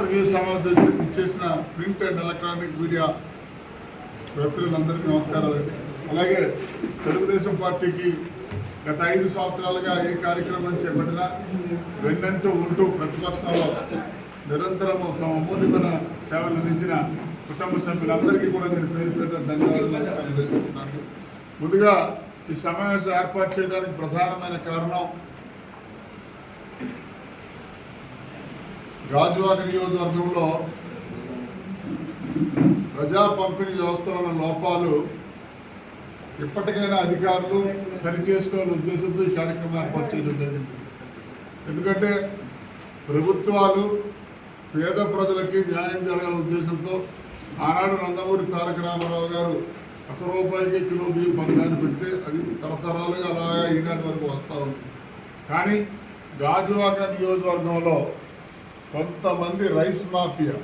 పాత్రికేయ సమావేశం చేసిన ప్రింట్ అండ్ ఎలక్ట్రానిక్ మీడియా ప్రతినిధులందరికీ నమస్కారాలండి అలాగే తెలుగుదేశం పార్టీకి గత ఐదు సంవత్సరాలుగా ఏ కార్యక్రమం చేపట్టినా వెన్నంటూ ఉంటూ ప్రతిపక్షంలో నిరంతరము తమ అమూల్యమైన సేవలు అందించిన కుటుంబ సభ్యులందరికీ కూడా నేను పేరు పేరు ధన్యవాదాలు నమస్కారం తెలుసుకున్నాను ముందుగా ఈ సమావేశం ఏర్పాటు చేయడానికి ప్రధానమైన కారణం గాజువాక నియోజకవర్గంలో ప్రజా పంపిణీ వ్యవస్థలో లోపాలు ఇప్పటికైనా అధికారులు సరిచేసుకోవాలని ఉద్దేశంతో ఈ కార్యక్రమం ఏర్పాటు చేయడం జరిగింది. ఎందుకంటే ప్రభుత్వాలు పేద ప్రజలకి న్యాయం జరగాలనే ఉద్దేశంతో ఆనాడు నందమూరి తారక రామారావు గారు ఒక రూపాయికి కిలో బియ్యం పథకాన్ని పెడితే అది తరతరాలుగా అలాగా ఈనాటి వరకు వస్తూ ఉంది. కానీ గాజువాక నియోజకవర్గంలో కొంతమంది రైస్ మాఫియా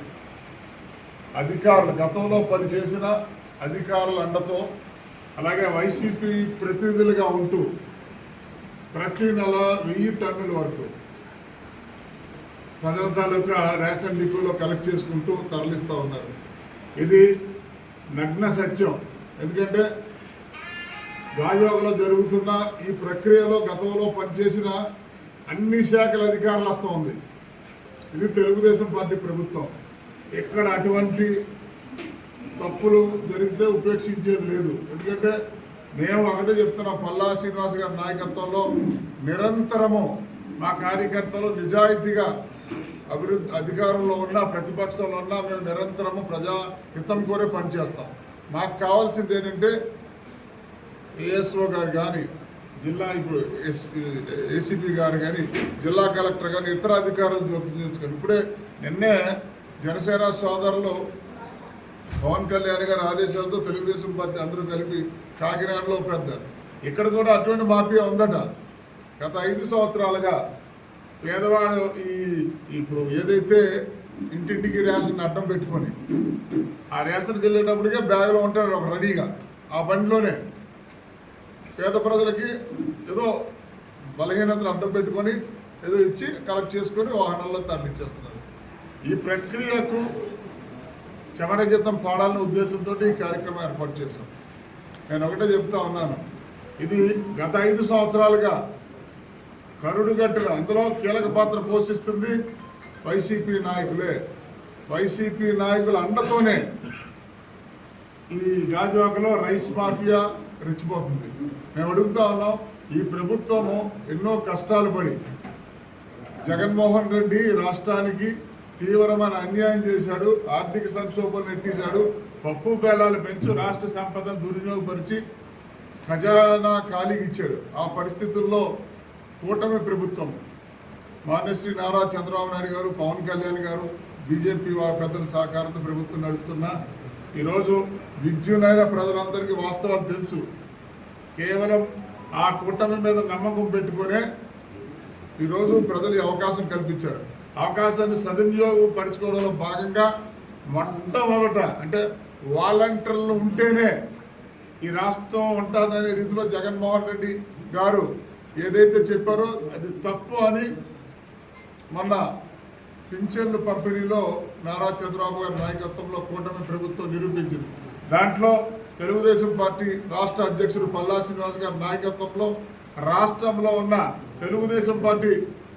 అధికారులు గతంలో పనిచేసిన అధికారుల అండతో అలాగే వైసీపీ ప్రతినిధులుగా ఉంటూ ప్రతి నెల వెయ్యి టన్నుల వరకు ప్రజల తాలూకా రేషన్ డిపోలో కలెక్ట్ చేసుకుంటూ తరలిస్తూ ఉన్నారు. ఇది నగ్న సత్యం. ఎందుకంటే గాజువాకలో జరుగుతున్న ఈ ప్రక్రియలో గతంలో పనిచేసిన అన్ని శాఖల అధికారులు వస్తూ ఉంది. ఇది తెలుగుదేశం పార్టీ ప్రభుత్వం. ఎక్కడ అటువంటి తప్పులు జరిగితే ఉపేక్షించేది లేదు. ఎందుకంటే మేము ఒకటే చెప్తున్నా పల్లా శ్రీనివాస్ గారి నాయకత్వంలో నిరంతరము మా కార్యకర్తలు నిజాయితీగా అభివృద్ధి అధికారంలో ఉన్న ప్రతిపక్షంలో ఉన్నా మేము నిరంతరము ప్రజా హితం కోరే పనిచేస్తాం మాకు కావాల్సింది ఏంటంటే ఏఎస్ఓ గారు కానీ జిల్లా ఇప్పుడు ఎస్ ఏసీపీ గారు కానీ జిల్లా కలెక్టర్ కానీ ఇతర అధికారులు జోక్యం చేసుకొని ఇప్పుడే నిన్నే జనసేన సోదరులు పవన్ కళ్యాణ్ గారి ఆదేశాలతో తెలుగుదేశం పార్టీ అందరూ కలిపి కాకినాడలో పెద్ద ఇక్కడ కూడా అటువంటి మాఫియా ఉందట. గత ఐదు సంవత్సరాలుగా పేదవాడు ఈ ఇప్పుడు ఏదైతే ఇంటింటికి రేషన్ అడ్డం పెట్టుకొని ఆ రేషన్కి వెళ్ళేటప్పటికే బ్యాగ్లో ఉంటాడు ఒక రెడీగా ఆ బండిలోనే. పేద ప్రజలకి ఏదో బలహీనతను అడ్డం పెట్టుకొని ఏదో ఇచ్చి కలెక్ట్ చేసుకొని వాహనాల్లో తరలించేస్తున్నారు ఈ ప్రక్రియకు చమరగీతం పాడాలనే ఉద్దేశంతో ఈ కార్యక్రమం ఏర్పాటు చేశాం. నేను ఒకటే చెప్తా ఉన్నాను. ఇది గత ఐదు సంవత్సరాలుగా కరుడు గట్టున అందులో కీలక పాత్ర పోషిస్తుంది వైసీపీ నాయకులే. వైసీపీ నాయకుల అండతోనే ఈ గాజువాకలో రైస్ మాఫియా రెచ్చిపోతుంది. మేము అడుగుతా ఉన్నాం ఈ ప్రభుత్వము ఎన్నో కష్టాలు పడి జగన్మోహన్ రెడ్డి రాష్ట్రానికి తీవ్రమైన అన్యాయం చేశాడు ఆర్థిక సంక్షోభం నెట్టేశాడు పప్పు బేలాలు పెంచు రాష్ట్ర సంపదను దుర్వినియోగపరిచి ఖజానా ఖాళీకి ఇచ్చాడు. ఆ పరిస్థితుల్లో కూటమి ప్రభుత్వం మాన్యశ్రీ నారా చంద్రబాబు నాయుడు గారు పవన్ కళ్యాణ్ గారు బీజేపీ పెద్దల సహకారంతో ప్రభుత్వం నడుస్తున్నా ఈరోజు విద్యునైన ప్రజలందరికీ వాస్తవాలు తెలుసు. కేవలం ఆ కూటమి మీద నమ్మకం పెట్టుకునే ఈరోజు ప్రజలు అవకాశం కల్పించారు. అవకాశాన్ని సద్వినియోగం పరుచుకోవడంలో భాగంగా మొట్టమొదట అంటే వాలంటీర్లు ఉంటేనే ఈ రాష్ట్రం ఉంటుందనే రీతిలో జగన్మోహన్ రెడ్డి గారు ఏదైతే చెప్పారో అది తప్పు అని మొన్న పింఛన్లు పంపిణీలో నారా చంద్రబాబు గారి నాయకత్వంలో కూటమి ప్రభుత్వం నిరూపించింది. దాంట్లో తెలుగుదేశం పార్టీ రాష్ట్ర అధ్యక్షుడు పల్లా శ్రీనివాస్ గారి నాయకత్వంలో రాష్ట్రంలో ఉన్న తెలుగుదేశం పార్టీ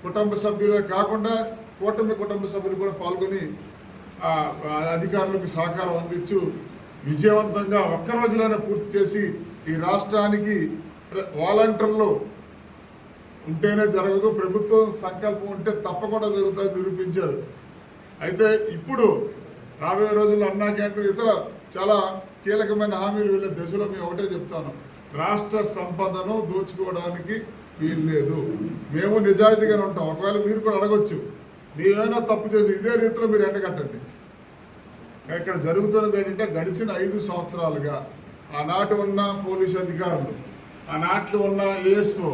కుటుంబ సభ్యులే కాకుండా కూటమి కుటుంబ సభ్యులు కూడా పాల్గొని అధికారులకు సహకారం అందించు విజయవంతంగా ఒక్క రోజులోనే పూర్తి చేసి ఈ రాష్ట్రానికి వాలంటీర్లు ఉంటేనే జరగదు. ప్రభుత్వం సంకల్పం ఉంటే తప్పకుండా జరుగుతుంది నిరూపించారు. అయితే ఇప్పుడు రాబోయే రోజుల్లో అన్నా క్యాంటీన్ ఇతర చాలా కీలకమైన హామీలు వెళ్ళే దశలో మేము ఒకటే చెప్తాను. రాష్ట్ర సంపదను దోచుకోవడానికి వీలు లేదు మేము నిజాయితీగానే ఉంటాం. ఒకవేళ మీరు కూడా అడగొచ్చు. మీరేమైనా తప్పు చేసి ఇదే రీతిలో మీరు ఎండగట్టండి ఇక్కడ జరుగుతున్నది ఏంటంటే గడిచిన ఐదు సంవత్సరాలుగా ఆనాటి ఉన్న పోలీసు అధికారులు ఆనాటి ఉన్న ఏఎస్ఓ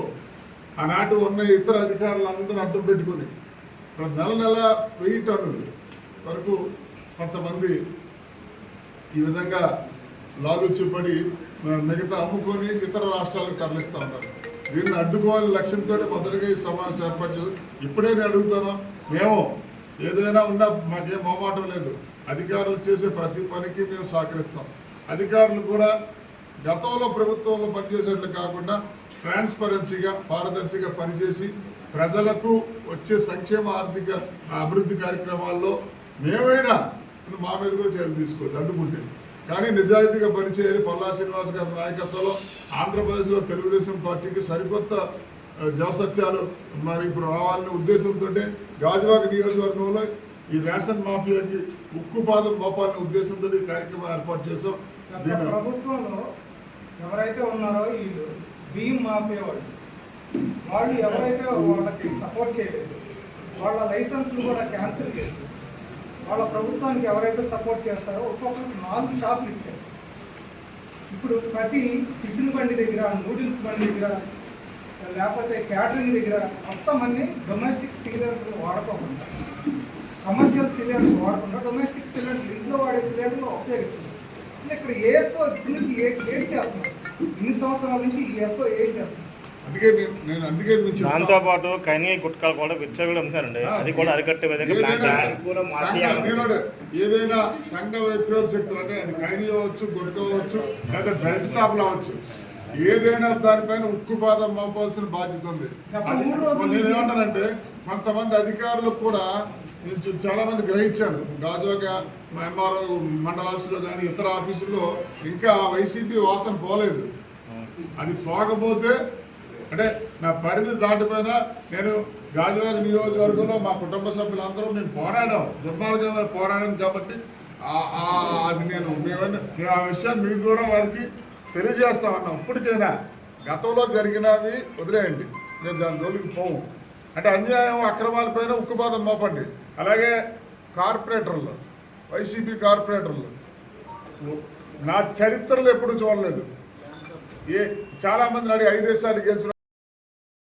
ఆనాటి ఉన్న ఇతర అధికారులందరూ అడ్డం పెట్టుకుని నెల నెల వెయ్యి టన్నులు వరకు కొంతమంది ఈ విధంగా లాలుచిపడి మిగతా అమ్ముకొని ఇతర రాష్ట్రాలకు తరలిస్తూ ఉన్నారు. దీన్ని అడ్డుకోవాలి లక్ష్యంతో మొదటిగా ఈ సమావేశం ఏర్పాటు చేసి ఇప్పుడే నేను అడుగుతాను మేము ఏదైనా ఉన్నా మాకేం మొహమాటం లేదు. అధికారులు చేసే ప్రతి పనికి మేము సహకరిస్తాం. అధికారులు కూడా గతంలో ప్రభుత్వంలో పనిచేసేట్లు కాకుండా ట్రాన్స్పరెన్సీగా పారదర్శిగా పనిచేసి ప్రజలకు వచ్చే సంక్షేమ ఆర్థిక అభివృద్ధి కార్యక్రమాల్లో మేమైనా మా మీద కూడా చర్యలు తీసుకోవచ్చు అందుకుంటే కానీ నిజాయితీగా పనిచేయాలి. పల్లా శ్రీనివాస్ గారి నాయకత్వంలో ఆంధ్రప్రదేశ్లో తెలుగుదేశం పార్టీకి సరికొత్త జవసత్యాలు మరి ఇప్పుడు రావాలనే ఉద్దేశంతో గాజువాక నియోజకవర్గంలో ఈ రేషన్ మాఫియాకి ఉక్కుపాదం మోపాలనే ఉద్దేశంతో ఈ కార్యక్రమం ఏర్పాటు చేసాం ప్రభుత్వంలో ఎవరైతే ఉన్నారో వీళ్ళు బియ్యం మాపేవాళ్ళు వాళ్ళు. ఎవరైతే వాళ్ళకి సపోర్ట్ చేయలేదు వాళ్ళ లైసెన్స్లు కూడా క్యాన్సిల్ చేసి వాళ్ళ ప్రభుత్వానికి ఎవరైతే సపోర్ట్ చేస్తారో ఒక్కొక్కరికి నాలుగు షాపులు ఇచ్చారు. ఇప్పుడు ప్రతి టిఫిన్ బండి దగ్గర నూడిల్స్ బండి దగ్గర లేకపోతే క్యాటరింగ్ దగ్గర మొత్తం అన్ని డొమెస్టిక్ సిలిండర్లు వాడుకోకుండా కమర్షియల్ సిలిండర్ వాడకుండా డొమెస్టిక్ సిలిండర్ ఇంట్లో వాడే సిలిండర్లు ఉపయోగిస్తున్నారు. అసలు ఇక్కడ ఏ ఇప్పటి నుంచి ఏ చేస్తున్నారు? నుంచి ఈ ఎస్ఓ ఏం చేస్తున్నారు అందుకే నేను నేను అందుకే దాంతో పాటు కనీ గుట్కాలు కూడా విచ్చలు అమ్ముతారండి అది కూడా అరికట్టే విధంగా ప్లాన్ ఏదైనా సంఘ- నేను ఏదైనా సంఘ వ్యతిరేక శక్తులు అంటే అది కైని అవ్వచ్చు గుడ్కోవచ్చు లేదా బెల్ట్ షాపులు అవ్వచ్చు ఏదైనా దానిపైన ఉక్కుపాదం మోపాల్సిన బాధ్యత ఉంది. అది నేను ఏమంటానంటే కొంతమంది అధికారులు కూడా నేను చూ- చాలా మంది గ్రహించాను. గాజువాక ఎంఆర్ఓ మండల ఆఫీసులో కానీ ఇతర ఆఫీసుల్లో ఇంకా వైసీపీ వాసన పోలేదు. అది పోకపోతే అంటే నా పరిధి దాటిపోయినా నేను గాజువాక నియోజకవర్గంలో మా కుటుంబ సభ్యులందరూ మేము పోరాడాం. దుర్మార్గంగా పోరాడాం కాబట్టి అది నేను మేమన్నా నేను ఆ విషయాన్ని మీ దూరం వారికి తెలియజేస్తామన్నా ఇప్పటికైనా గతంలో జరిగినవి వదిలేయండి. నేను దాని జోలికి పోము అంటే అన్యాయం అక్రమాలపైన ఉక్కుపాదం మోపండి. అలాగే కార్పొరేటర్లు వైసీపీ కార్పొరేటర్లు నా చరిత్రలో ఎప్పుడు చూడలేదు. ఏ చాలా మంది ఐదేశాలు గెలిచిన